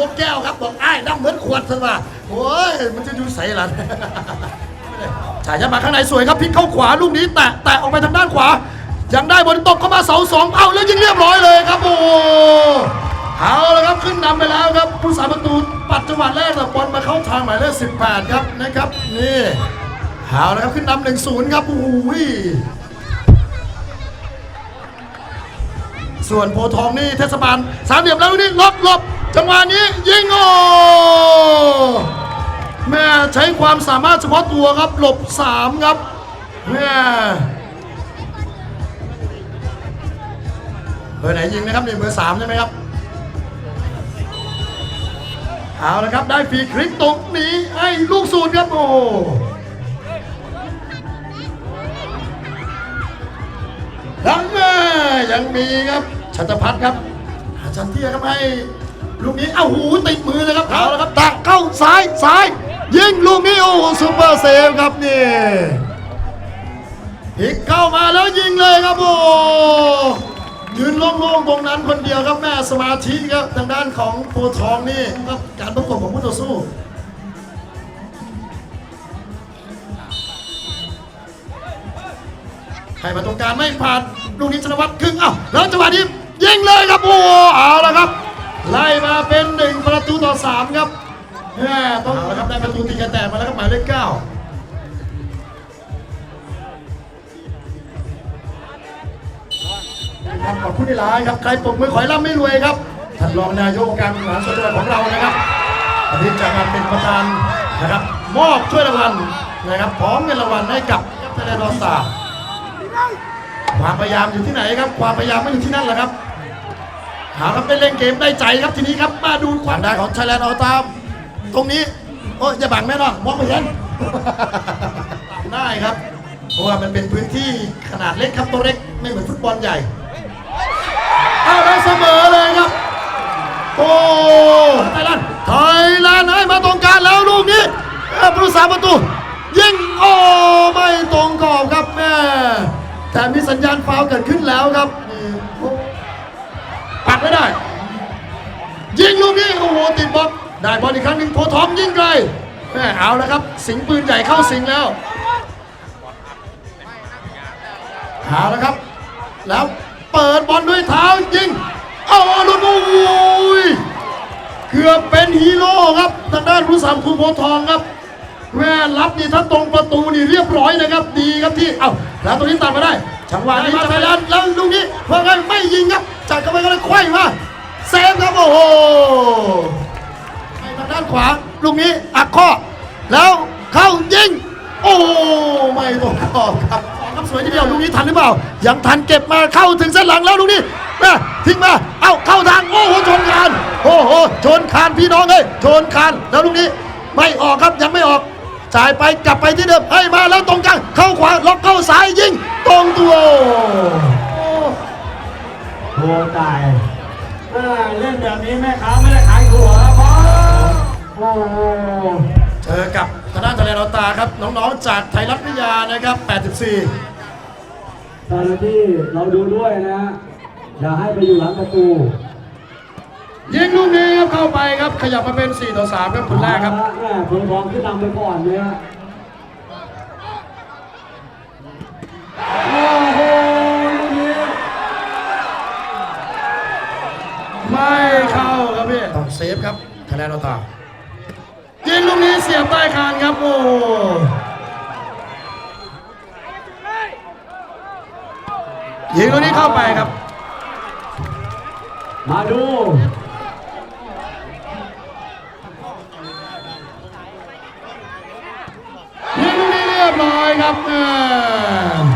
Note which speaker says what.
Speaker 1: ยกแก้วครับบอกไอ้ายน้ำเหมือนขวดซะว่าโอ้ยมันจะอยู่ใสหลันฉายามาข้างในสวยครับพลิกเข้าขวาลูกนี้แตะแตะออกไปทางด้านขวา ยังได้บอลตกเข้ามาเสาสองเอาแล้วยิงเรียบร้อยเลยครับโอ้หเอาแล้วครับขึ้นนำไปแล้วครับผู้สาประตูปัดจังหวะแรกแต่บอลมาเข้าทางหมายเลข18 ครับนะครับนี่เอาแล้วครับขึ้นนำหนึ่งศูนย์ครับโอ้โหส่วนโพทองนี่เทศบาลสามเหลี่ยมแล้วนี่ล็อกหลบ จังหวะนี้ยิงโอ้แม่ใช้ความสามารถเฉพาะตัวครับ หลบสามครับแม่เบอร์ไหนยิงนะครับนี่เบอร์สามใช่ไหมครับเอาละครับ ได้ฟรีคลิกตรงนี้ให้ลูกสูตรครับโอ้ยังแม่ยังมีครับชัตพัฒน์ครับชันเทียครับให้ ลูกนี้เอ้าหูติดมือเลยครับเอาละครับตักเข้าซ้ายซ้าย ยิงลูกนี้โอ้โหซูเปอร์เซฟครับนี่พลิกเข้ามาแล้วยิงเลยครับโอ้ยืนโล่งๆตรงนั้นคนเดียวครับแม่สมาธิครับทางด้านของโพธิ์ทองนี่ครับการประกบของผู้ต่อสู้ให้มาตรงกลารไม่ผ่านลูกนี้ชนวัฒน์ครึ่งเอ้าแล้วจังหวะนี้ยิงเลยครับโอ้เอา ได้ประตูตีกระแตกมาแล้วครับหมายเลขเก้าครับขอบคุณที่ร้ายครับ ใครปรบมือขอยร่ำไม่รวยครับ ท่านรองนายกองค์การบริหารส่วนจังหวัดของเรานะครับวันนี้จะมาเป็นประธานนะครับ มอบถ้วยรางวัลนะครับพร้อมเงินรางวัลให้กับไทยแลนด์ออสตาความพยายามอยู่ที่ไหนครับ ความพยายามไม่อยู่ที่นั่นแหละครับ หาครับไปเล่นเกมได้ใจครับทีนี้ครับ มาดูความได้ของไทยแลนด์เอาตามตรงนี้ โอ้ยอย่าบังแม่น้องมองไม่เห็นได้ครับ เพราะว่ามันเป็นพื้นที่ขนาดเล็กครับตัวเล็กไม่เหมือนฟุตบอลใหญ่เอาได้เสมอเลยครับ โอ้ไทยแลนด์ไทยแลนด์ให้มาตรงกลารแล้วลูกนี้เอ้าผู้สาประตูยิงโอ้ไม่ตรงกรอบครับแม่แต่มีสัญญาณฟาวล์เกิดขึ้นแล้วครับนี่ปัดไม่ได้ ยิงลูกนี้โอ้โหติดบล็อก ได้บอลอีกครั้งหนึ่งโพทองยิงไกลแม่เอาแล้วครับ สิงปืนใหญ่เข้าสิงแล้วเอาแล้วครับ แล้วเปิดบอลด้วยเท้ายิงโอ้โหลุนโอ้ยเกือบเป็นฮีโร่ครับทางด้านผู้สามคูโพทองครับแม่รับนี่ถ้าตรงประตูนี่เรียบร้อยนะครับ ดีครับที่เอ้าแล้วตรงนี้ตัดมาได้จังหวะนี้มาไทยแลนด์แล้วลูกนี้เพื่อไงไม่ยิงครับจัดกันไปก็เลยควยมาเซฟครับโอ้โห ด้านขวาลูกนี้อักข้อ แล้วเข้ายิง โอ้ไม่ตรงขอบครับครับสวยทีเดียวลูกนี้ทันหรือเปล่า ยังทันเก็บมาเข้าถึงเส้นหลังแล้วลูกนี้แม่ทิ้งมา เอ้าเข้าทาง โอ้โหชนคาน โอ้โหชนคานพี่น้องเลยชนคานแล้วลูกนี้ ไม่ออกครับยังไม่ออกจ่ายไปกลับไปที่เดิมให้มาแล้วตรงกลางเข้าขวาล็อกเข้าซ้ายยิงตรงตัว
Speaker 2: โหัวตายเล่นแบบนี้แม่ค้าไม่ได้ขายหัว โอ้โห
Speaker 1: เจอกับทางด้านทะเลนอตาครับ น้องๆจากไทยรัฐวิทยานะครับ 84
Speaker 2: เจ้าหน้าที่เราดูด้วยนะ อย่าให้ไปอยู่หลังประตู
Speaker 1: ยิงลูกนี้ครับเข้าไปครับขยับมาเป็น 4 ต่อ 3 ครับคนแรกครับ
Speaker 2: แม่ผลทองขึ้นนำไปก่อนเนี่ยโอ้โหลูกนี้
Speaker 1: ไม่เข้าครับพี่ต้องเซฟครับทะเลนอตายิงลูกนี้เสี ยบใต้คานครับโอ้ยิงลูกนี้เข้าไปครับ
Speaker 2: มาดู
Speaker 1: ยิงลูกนี้เรียบร้อยครับแม่